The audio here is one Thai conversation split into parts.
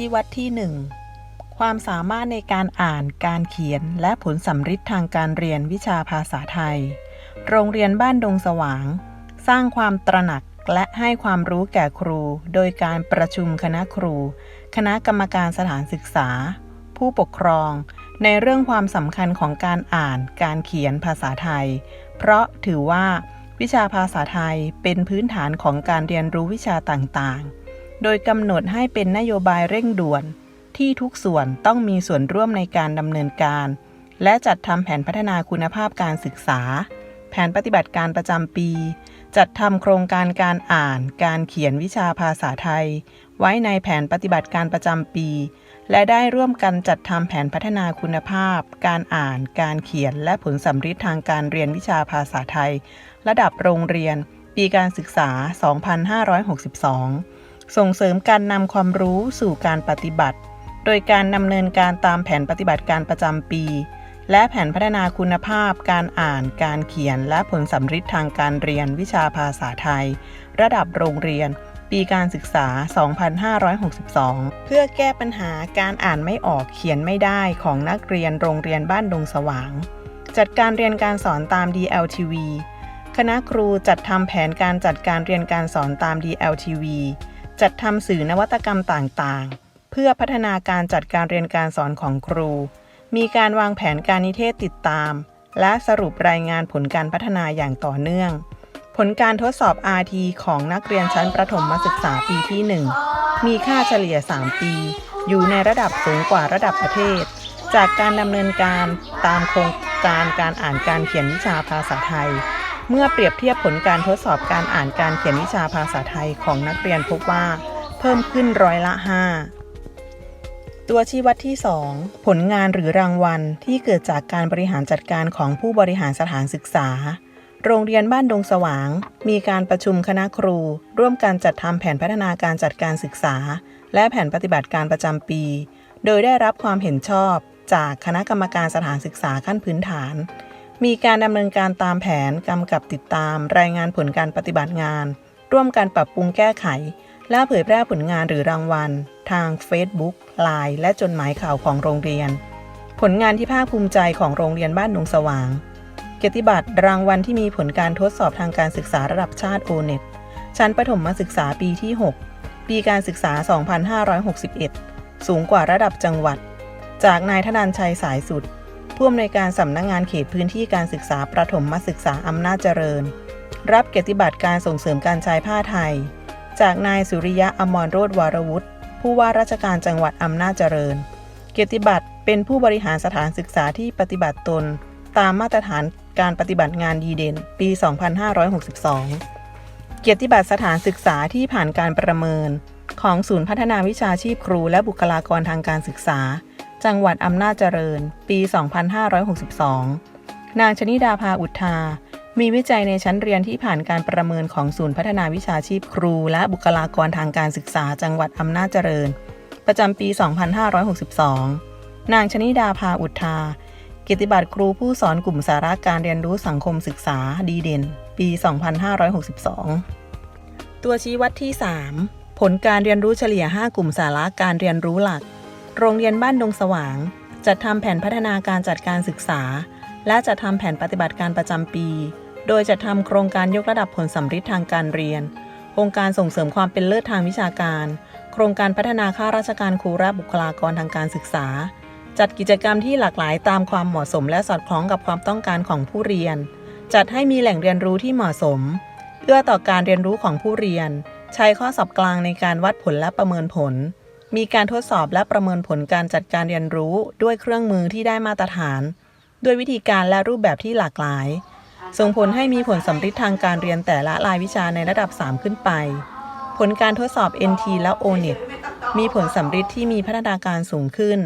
ชี้วัดที่ 1 ความสามารถในการอ่านการเขียนและผลสัมฤทธิ์ทางการเรียนวิชาภาษาไทย โรงเรียนบ้านดงสว่าง สร้างความตระหนักและให้ความรู้แก่ครู โดยการประชุมคณะครู คณะกรรมการสถานศึกษา ผู้ปกครอง ในเรื่องความสำคัญของการอ่านการเขียนภาษาไทย เพราะถือว่าวิชาภาษาไทยเป็นพื้นฐานของการเรียนรู้วิชาต่างๆ โดยกำหนดให้เป็นนโยบายเร่งด่วน ที่ทุกส่วนต้องมีส่วนร่วมในการดำเนินการ และจัดทำแผนพัฒนาคุณภาพการศึกษา แผนปฏิบัติการประจำปี จัดทำโครงการการอ่าน การเขียนวิชาภาษาไทย ไว้ในแผนปฏิบัติการประจำปี และได้ร่วมกันจัดทำแผนพัฒนาคุณภาพ การอ่าน การเขียน และผลสัมฤทธิ์ทางการเรียนวิชาภาษาไทย ระดับโรงเรียน ปีการศึกษา 2562 ส่งเสริมการนำความรู้สู่การปฏิบัติ โดยการดำเนินการตามแผนปฏิบัติการประจำปี และแผนพัฒนาคุณภาพ การอ่าน การเขียน และผลสัมฤทธิ์ทางการเรียนวิชาภาษาไทย ระดับโรงเรียน ปีการศึกษา 2562 เพื่อแก้ปัญหาการอ่านไม่ออกเขียนไม่ได้ของนักเรียนโรงเรียนบ้านดงสว่าง จัดการเรียนการสอนตาม DLTV คณะครูจัดทำแผนการจัดการเรียนการสอนตาม DLTV จัดทำสื่อนวัตกรรมต่างๆ เพื่อพัฒนาการจัดการเรียนการสอนของครู มีการวางแผนการนิเทศติดตาม และสรุปรายงานผลการพัฒนาอย่างต่อเนื่อง ผลการทดสอบ RT ของนักเรียนชั้นประถมศึกษาปีที่ 1 มีค่าเฉลี่ย 3 ปี อยู่ในระดับสูงกว่าระดับประเทศ จากการดำเนินการตามโครงการการอ่านการเขียนวิชาภาษาไทย เมื่อเปรียบเทียบผลการทดสอบการอ่านการเขียนวิชาภาษาไทยของนักเรียนพบว่า เพิ่มขึ้นร้อยละ 5 ตัวชี้วัดที่ 2 ผลงานหรือรางวัลที่เกิดจากการบริหารจัดการของผู้บริหารสถานศึกษา โรงเรียนบ้านดงสว่าง มีการประชุมคณะครู ร่วมกันจัดทำแผนพัฒนาการจัดการศึกษา และแผนปฏิบัติการประจำปี โดยได้รับความเห็นชอบจากคณะกรรมการสถานศึกษาขั้นพื้นฐาน มีการดำเนินการตามแผนกำกับติดตาม รายงานผลการปฏิบัติงาน ร่วมกันปรับปรุงแก้ไข และเผยแพร่ผลงานหรือรางวัล ทาง Facebook Line และจดหมายข่าวของโรงเรียน ผลงานที่ภาคภูมิใจของโรงเรียนบ้านดงสว่าง เกียรติบัตรรางวัลที่มีผลการทดสอบทางการศึกษาระดับชาติ o n e t ชั้นประถมศึกษาปีที่ 6 ปีการศึกษา 2561 สูงกว่าระดับจังหวัด จากนายธนันชัยสายสุด ผู้อำนวยการสำนักงงานเขตพื้นที่การศึกษาประถมศึกษาอำนาจเจริญ รับเกียรติบัตรการส่งเสริมการใช้ผ้าไทย จากนายสุริยะอมรโรธวารวุฒิผู้ว่าราชการจังหวัดอำนาจเจริญ เกียรติบัตรเป็นผู้บริหารสถานศึกษาที่ปฏิบัติตน ตามมาตรฐานการปฏิบัติงานดีเด่น ปี 2562 เกียรติบัตรสถานศึกษาที่ผ่านการประเมิน ของศูนย์พัฒนาวิชาชีพครูและบุคลากรทางการศึกษา จังหวัดอำนาจเจริญ ปี 2562 นางชนิดาภาอุทธามีวิจัยในชั้นเรียนที่ผ่านการประเมินของศูนย์พัฒนาวิชาชีพครู และบุคลากรทางการศึกษาจังหวัดอำนาจเจริญ ประจำปี 2562 นางชนิดาภาอุทธากียรติบัตรครูผู้สอนกลุ่มสาระการเรียนรู้สังคมศึกษาดีเด่น ปี 2562 ตัวชี้วัดที่ 3 ผลการเรียนรู้เฉลี่ย 5 กลุ่มสาระการเรียนรู้หลัก โรงเรียนบ้านดงสว่าง จัดทำแผนพัฒนาการจัดการศึกษา และจัดทำแผนปฏิบัติการประจำปี โดยจัดทำโครงการยกระดับผลสัมฤทธิ์ทางการเรียน โครงการส่งเสริมความเป็นเลิศทางวิชาการ โครงการพัฒนาข้าราชการครูและบุคลากรทางการศึกษา จัดกิจกรรมที่หลากหลายตามความเหมาะสมและสอดคล้องกับความต้องการของผู้เรียน จัดให้มีแหล่งเรียนรู้ที่เหมาะสม เอื้อต่อการเรียนรู้ของผู้เรียน ใช้ข้อสอบกลางในการวัดผลและประเมินผล มีการทดสอบและประเมินผลการจัดการเรียนรู้ด้วยเครื่องมือที่ได้มาตรฐาน ด้วยวิธีการและรูปแบบที่หลากหลาย ส่งผลให้มีผลสำฤทธิ์ทางการเรียนแต่ละรายวิชาในระดับ 3 ขึ้นไป ผลการทดสอบ NT และ ONET มีผลสำฤทธิ์ที่มีพัฒนาการสูงขึ้น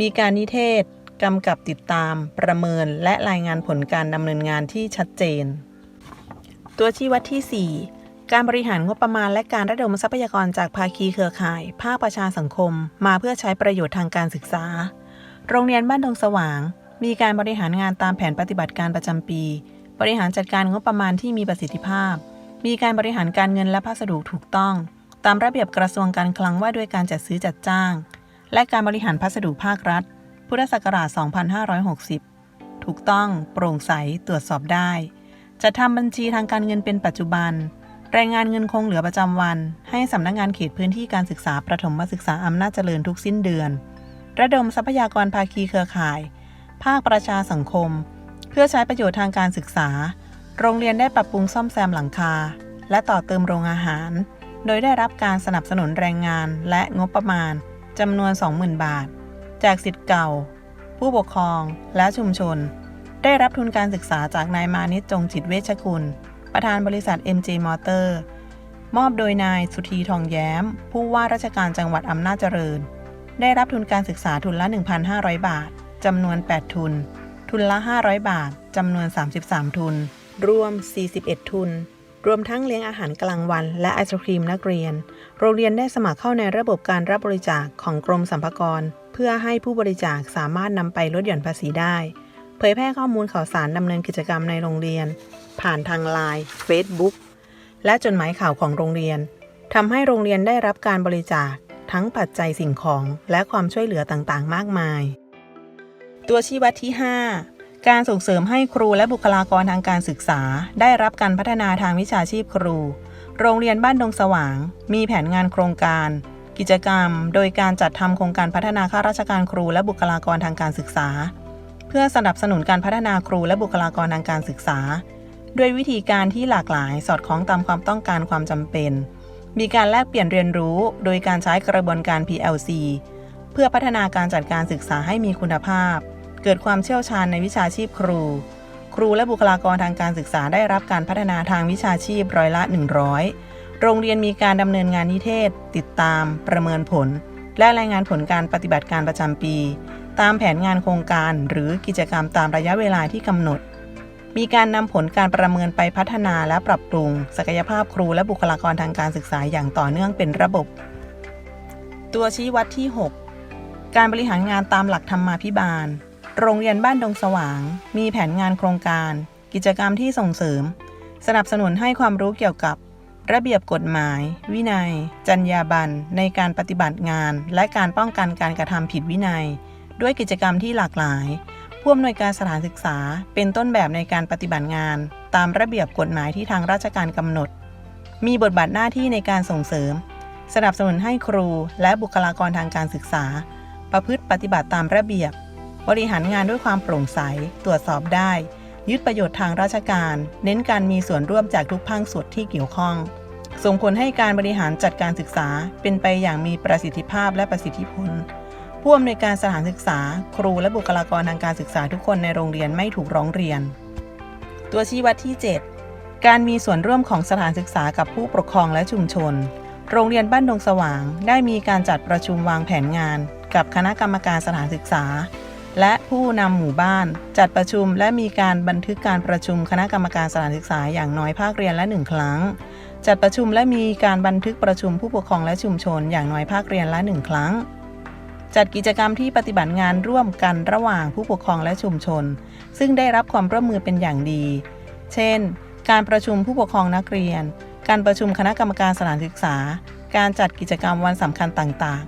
มีการนิเทศกำกับติดตาม ประเมิน และรายงานผลการดำเนินงานที่ชัดเจน ตัวชี้วัดที่ 4 การบริหารงบประมาณและการระดมทรัพยากรจากภาคีเครือข่าย ภาคประชาสังคม มาเพื่อใช้ประโยชน์ทางการศึกษา โรงเรียนบ้านดงสว่าง มีการบริหารงานตามแผนปฏิบัติการประจำปี บริหารจัดการงบประมาณที่มีประสิทธิภาพ มีการบริหารการเงินและพัสดุถูกต้อง ตามระเบียบกระทรวงการคลังว่าด้วยการจัดซื้อจัดจ้าง และการบริหารพัสดุภาครัฐ พุทธศักราช 2560 ถูกต้อง โปร่งใส ตรวจสอบได้ จะทำบัญชีทางการเงินเป็นปัจจุบัน รายงานเงินคงเหลือประจำวัน ให้สำนักงานเขตพื้นที่การศึกษาประถมศึกษาอำนาจเจริญทุกสิ้นเดือน ระดมทรัพยากรภาคีเครือข่าย ภาคประชาสังคม เพื่อใช้ประโยชน์ทางการศึกษา โรงเรียนได้ปรับปรุงซ่อมแซมหลังคา และต่อเติมโรงอาหาร โดยได้รับการสนับสนุนแรงงานและงบประมาณจำนวน 20,000 บาท จากสิทธิ์เก่า ผู้ปกครองและชุมชน ได้รับทุนการศึกษาจากนายมานิตจงจิตเวชกุล ประธานบริษัท MJ Motor มอบโดยนายสุธีทองแย้ม ผู้ว่าราชการจังหวัดอำนาจเจริญ ได้รับทุนการศึกษาทุนละ 1,500 บาท จำนวน 8 ทุน ทุนละ 500 บาท จำนวน 33 ทุน รวม 41 ทุน รวมทั้งเลี้ยงอาหารกลางวัน และไอศครีมนักเรียน โรงเรียนได้สมัครเข้าในระบบการรับบริจาคของกรมสรรพากร เพื่อให้ผู้บริจาคสามารถนำไปลดหย่อนภาษีได้ เผยแพร่ข้อมูลข่าวสารดำเนินกิจกรรมในโรงเรียน ผ่านทางไลน์ Facebook และจดหมายข่าวของโรงเรียนทำให้โรงเรียนได้รับการบริจาคทั้งปัจจัยสิ่งของและความช่วยเหลือต่างๆ มากมาย ตัวชี้วัดที่ 5 การส่งเสริมให้ครูและบุคลากรทางการศึกษา ได้รับการพัฒนาทางวิชาชีพครู โรงเรียนบ้านดงสว่าง มีแผนงานโครงการ กิจกรรม โดยการจัดทำโครงการพัฒนาข้าราชการครูและบุคลากรทางการศึกษา พื่อสนับสนุนการพัฒนาครูและบุคลากรทางการศึกษา ด้วยวิธีการที่หลากหลายสอดคล้องตามความต้องการความจำเป็น มีการแลกเปลี่ยนเรียนรู้โดยการใช้กระบวนการ PLC เพื่อพัฒนาการจัดการศึกษาให้มีคุณภาพ เกิดความเชี่ยวชาญในวิชาชีพครู ครูและบุคลากรทางการศึกษาได้รับการพัฒนาทางวิชาชีพร้อยละ 100 โรงเรียนมีการดำเนินงานนิเทศ ติดตาม ประเมินผล และรายงานผลการปฏิบัติการประจำปี ตามแผนงานโครงการหรือกิจกรรมตามระยะเวลาที่กำหนด มีการนำผลการประเมินไปพัฒนาและปรับปรุง ศักยภาพครูและบุคลากรทางการศึกษาอย่างต่อเนื่องเป็นระบบ ตัวชี้วัดที่ 6 การบริหารงานตามหลักธรรมาภิบาล โรงเรียนบ้านดงสว่าง มีแผนงานโครงการ กิจกรรมที่ส่งเสริม สนับสนุนให้ความรู้เกี่ยวกับระเบียบกฎหมาย วินัย จรรยาบรรณในการปฏิบัติงาน และการป้องกันการกระทำผิดวินัย ด้วยกิจกรรมที่หลากหลาย ผู้อำนวยการสถานศึกษา เป็นต้นแบบในการปฏิบัติงาน ตามระเบียบกฎหมายที่ทางราชการกำหนด มีบทบาทหน้าที่ในการส่งเสริม สนับสนุนให้ครู และบุคลากรทางการศึกษา ประพฤติปฏิบัติตามระเบียบ บริหารงานด้วยความโปร่งใส ตรวจสอบได้ ยึดประโยชน์ทางราชการ เน้นการมีส่วนร่วมจากทุกภาคส่วนที่เกี่ยวข้องส่งผลให้การบริหารจัดการศึกษาเป็นไปอย่างมีประสิทธิภาพและประสิทธิผล ผู้อำนวยการสถานศึกษา ครูและบุคลากรทางการศึกษาทุกคนในโรงเรียนไม่ถูกร้องเรียน ตัวชี้วัดที่ 7 การมีส่วนร่วมของสถานศึกษากับผู้ปกครองและชุมชน โรงเรียนบ้านดงสว่าง ได้มีการจัดประชุมวางแผนงาน กับคณะกรรมการสถานศึกษา และผู้นำหมู่บ้าน จัดประชุมและมีการบันทึกการประชุมคณะกรรมการสถานศึกษาอย่างน้อยภาคเรียนละหนึ่งครั้ง จัดประชุมและมีการบันทึกประชุมผู้ปกครองและชุมชน อย่างน้อยภาคเรียนละหนึ่งครั้ง จัดกิจกรรมที่ปฏิบัติงานร่วมกันระหว่างผู้ปกครองและชุมชน ซึ่งได้รับความร่วมมือเป็นอย่างดี เช่น การประชุมผู้ปกครองนักเรียน การประชุมคณะกรรมการสถานศึกษา การจัดกิจกรรมวันสำคัญต่าง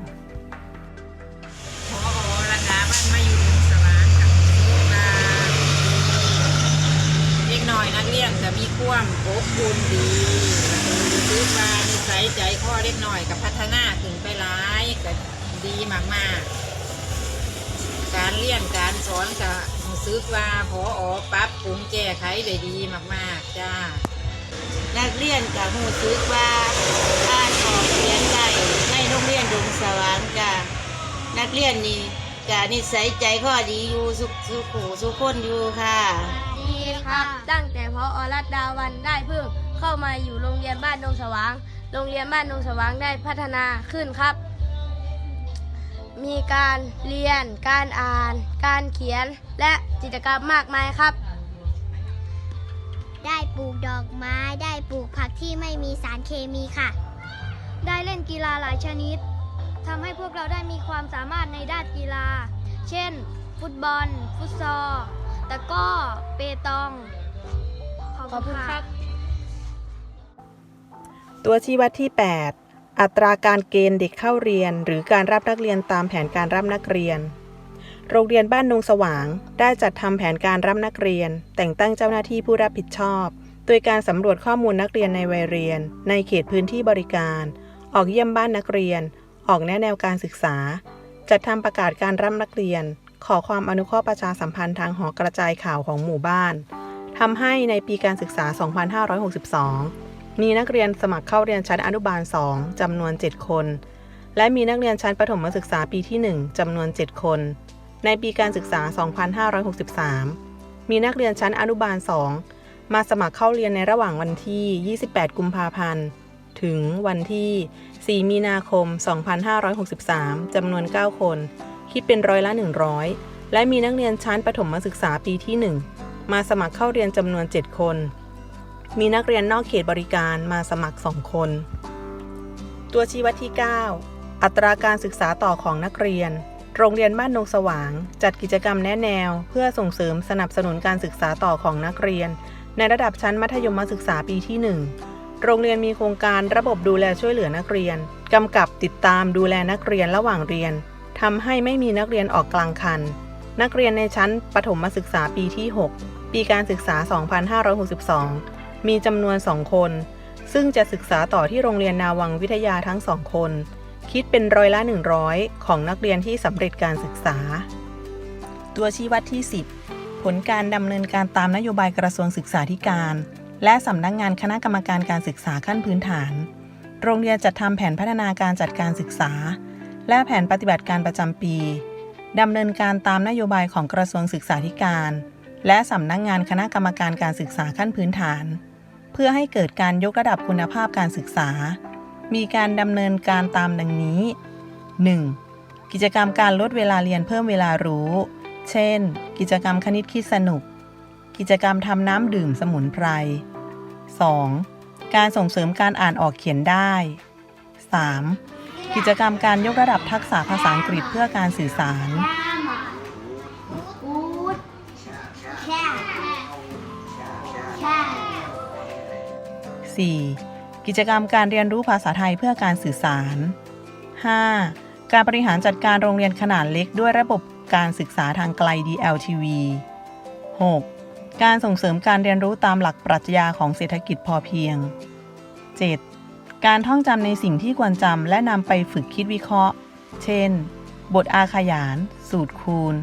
พอราคาบ้านมาอมาเล็กน้อยนักเรียนจะมีความอบอุ่นดีรู้ว่านิสัยใจคอเล็กน้อยกับพัฒนาถึงไปหลายก็ ดีมากๆ การเรียนการสอนก็รู้สึกว่าพออปรับปรุงแก้ไขได้ดีมากๆ จ้า นักเรียนกับหูซึกว่าอ่านออกเขียนได้ในโรงเรียนดงสว่างจ้ะนักเรียนนี่กะนิสัยใจข้อดีอยู่สุขสุขูสุขคนอยู่ค่ะ ดีครับ ตั้งแต่พออรัตดาวันได้เพิ่งเข้ามาอยู่โรงเรียนบ้านดงสว่าง โรงเรียนบ้านดงสว่างได้พัฒนาขึ้นครับ มีการเรียน การอ่าน การเขียน และกิจกรรมมากมายครับ ได้ปลูกดอกไม้ได้ปลูกผักที่ไม่มีสารเคมีค่ะ ได้เล่นกีฬาหลายชนิดทำให้พวกเราได้มีความสามารถในด้านกีฬา เช่น ฟุตบอล ฟุตซอลตะกร้อ เปตอง ขอบคุณครับๆตัวชี้วัดที่ 8 อัตราการเกณฑ์เด็กเข้าเรียน หรือการรับนักเรียนตามแผนการรับนักเรียน โรงเรียนบ้านดงสว่าง ได้จัดทำแผนการรับนักเรียน แต่งตั้งเจ้าหน้าที่ผู้รับผิดชอบ โดยการสำรวจข้อมูลนักเรียนในวัยเรียน ในเขตพื้นที่บริการ ออกเยี่ยมบ้านนักเรียน ออกแนะแนวการศึกษา จัดทำประกาศการรับนักเรียน ขอความอนุเคราะห์ประชาสัมพันธ์ทางหอกระจายข่าวของหมู่บ้านทำให้ในปีการศึกษา 2562 มีนักเรียนสมัครเข้าเรียนชั้นอนุบาล 2จำนวน 7 คน และมีนักเรียนชั้นประถมศึกษาปีที่ 1จำนวน 7 คน ในปีการศึกษา 2563 มีนักเรียนชั้นอนุบาล 2 มาสมัครเข้าเรียนในระหว่างวันที่ 28 กุมภาพันธ์ ถึงวันที่ 4 มีนาคม 2563 จำนวน 9 คน คิดเป็นร้อยละ 100 และมีนักเรียนชั้นประถมศึกษาปีที่ 1 มาสมัครเข้าเรียนจำนวน 7 คน มีนักเรียนนอกเขตบริการมาสมัคร 2 คน ตัวชี้วัดที่ 9 อัตราการศึกษาต่อของนักเรียน โรงเรียนบ้านดงสว่าง จัดกิจกรรมแนะแนว เพื่อส่งเสริมสนับสนุนการศึกษาต่อของนักเรียน ในระดับชั้นมัธยมศึกษาปีที่ 1โรงเรียนมีโครงการระบบดูแลช่วยเหลือนักเรียน กำกับติดตามดูแลนักเรียนระหว่างเรียน ทำให้ไม่มีนักเรียนออกกลางคัน นักเรียนในชั้นประถมศึกษาปีที่ 6 ปีการศึกษา 2562 มีจำนวน2คน ซึ่งจะศึกษาต่อที่โรงเรียนนาวังวิทยาทั้งสองคน คิดเป็นร้อยละ 100 ของนักเรียนที่สำเร็จการศึกษา ตัวชี้วัดที่ 10 ผลการดำเนินการตามนโยบายกระทรวงศึกษาธิการ และสำนักงงานคณะกรรมการการศึกษาขั้นพื้นฐาน โรงเรียนจัดทำแผนพัฒนาการจัดการศึกษา และแผนปฏิบัติการประจำปีดำเนินการตามนโยบายของกระทรวงศึกษาธิการ และสำนักงงานคณะกรรมการการศึกษาขั้นพื้นฐาน เพื่อให้เกิดการยกระดับคุณภาพการศึกษา มีการดำเนินการตามดังนี้ 1. กิจกรรมการลดเวลาเรียนเพิ่มเวลารู้ เช่น กิจกรรมคณิตคิดสนุก กิจกรรมทำน้ำดื่มสมุนไพร 2. การส่งเสริมการอ่านออกเขียนได้ 3. กิจกรรมการยกระดับทักษะภาษาอังกฤษเพื่อการสื่อสาร 4. กิจกรรมการเรียนรู้ภาษาไทยเพื่อการสื่อสาร 5. การบริหารจัดการโรงเรียนขนาดเล็กด้วยระบบการศึกษาทางไกล DLTV 6. การส่งเสริมการเรียนรู้ตามหลักปรัชญาของเศรษฐกิจพอเพียง 7. การท่องจำในสิ่งที่ควรจำและนำไปฝึกคิดวิเคราะห์ เช่น บทอาขยาน สูตรคูณ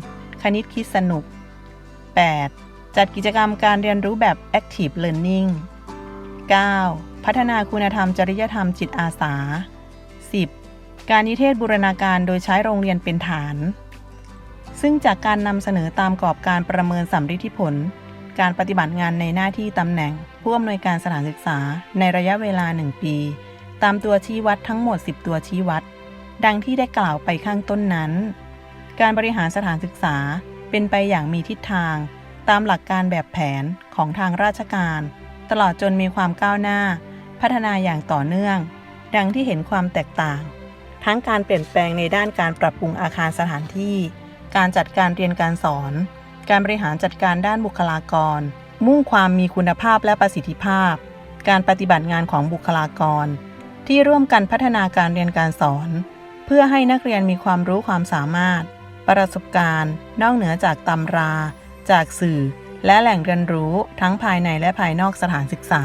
คณิตคิดสนุก 8. จัดกิจกรรมการเรียนรู้แบบ Active Learning 9. พัฒนาคุณธรรมจริยธรรมจิตอาสา 10. การนิเทศบูรณาการโดยใช้โรงเรียนเป็นฐาน ซึ่งจากการนำเสนอตามกรอบการประเมินสัมฤทธิผล การปฏิบัติงานในหน้าที่ตำแหน่ง ผู้อำนวยการสถานศึกษาในระยะเวลา 1 ปี ตามตัวชี้วัดทั้งหมด 10 ตัวชี้วัด ดังที่ได้กล่าวไปข้างต้นนั้น การบริหารสถานศึกษาเป็นไปอย่างมีทิศทาง ตามหลักการแบบแผนของทางราชการ ตลอดจนมีความก้าวหน้า พัฒนาอย่างต่อเนื่อง ดังที่เห็นความแตกต่าง ทั้งการเปลี่ยนแปลงในด้านการปรับปรุงอาคารสถานที่ การจัดการเรียนการสอน การบริหารจัดการด้านบุคลากร มุ่งความมีคุณภาพและประสิทธิภาพ การปฏิบัติงานของบุคลากร ที่ร่วมกันพัฒนาการเรียนการสอน เพื่อให้นักเรียนมีความรู้ความสามารถ ประสบการณ์ นอกเหนือจากตำรา จากสื่อ และแหล่งเรียนรู้ทั้งภายในและภายนอกสถานศึกษา